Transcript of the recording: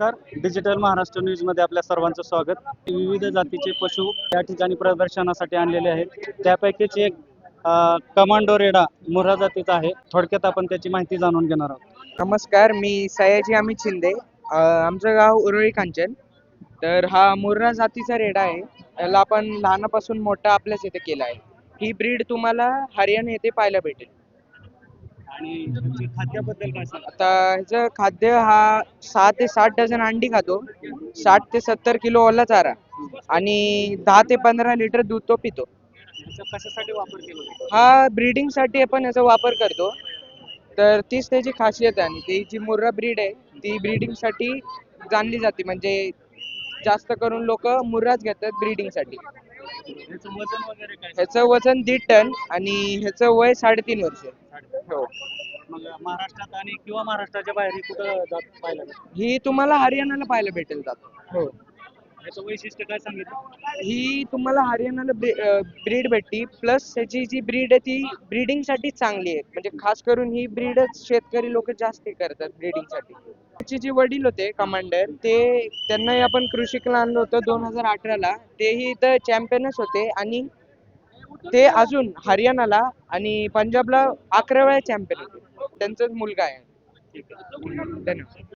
नमस्कार. डिजिटल महाराष्ट्र न्यूजमध्ये आपल्या सर्वांचं स्वागत. विविध जातीचे पशु या ठिकाणी प्रदर्शनासाठी आणलेले आहेत. त्यापैकीच एक कमांडो रेडा मुर्रा जातीचा आहे. थोडक्यात आपण त्याची माहिती जाणून घेणार आहोत. नमस्कार मी सयाजी अमित शिंदे. आमचं गाव उरळी कांचन. तर हा मुर्रा जातीचा रेडा आहे. याला आपण लहानापासून मोठा आपल्याच इथे केला आहे. ही ब्रीड तुम्हाला हरियाणा येथे पाहायला भेटेल. आणि खाद्याबद्दल काय सांगा आता ह्याचं खाद्य हा सहा ते साठ डझन अंडी खातो. साठ ते सत्तर किलो ओला चारा. आणि दहा ते पंधरा लिटर दूध तो पितो. कशासाठी वापर केला जातो? हा ब्रीडिंगसाठी आपण याचा वापर करतो. तर तीच त्याची खासियत आहे. आणि ती जी मुर्रा ब्रीड आहे ती ब्रीडिंगसाठी जाणली जाते. म्हणजे जास्त करून लोक मुर्राच घेतात ब्रीडिंगसाठी. त्याचं वजन वगैरे काय? ह्याचं वजन दीड टन आणि ह्याचं वय साडेतीन वर्ष. हो. मग महाराष्ट्रात आणि किंवा महाराष्ट्राच्या बाहेर कुठं जात भेटेल? ही तुम्हाला हरियाणाला पाहायला भेटेल जातो. हो. याचं वैशिष्ट्य काय सांगितलं ही तुम्हाला हरियाणाला ब्रीड भेटती. प्लस त्याची जी ब्रीड आहे ती ब्रीडिंगसाठी चांगली आहे. म्हणजे खास करून ही ब्रीडच शेतकरी लोक जास्त करतात ब्रीडिंगसाठी त्याचे जे वडील होते कमांडर ते त्यांनाही आपण कृषिकला आणलं होतं दोन हजार अठराला. तेही इथं चॅम्पियनच होते आणि ते अजून हरियाणाला आणि पंजाबला अकरा वेळा चॅम्पियन होते त्यांचाच मुलगा आहे. धन्यवाद.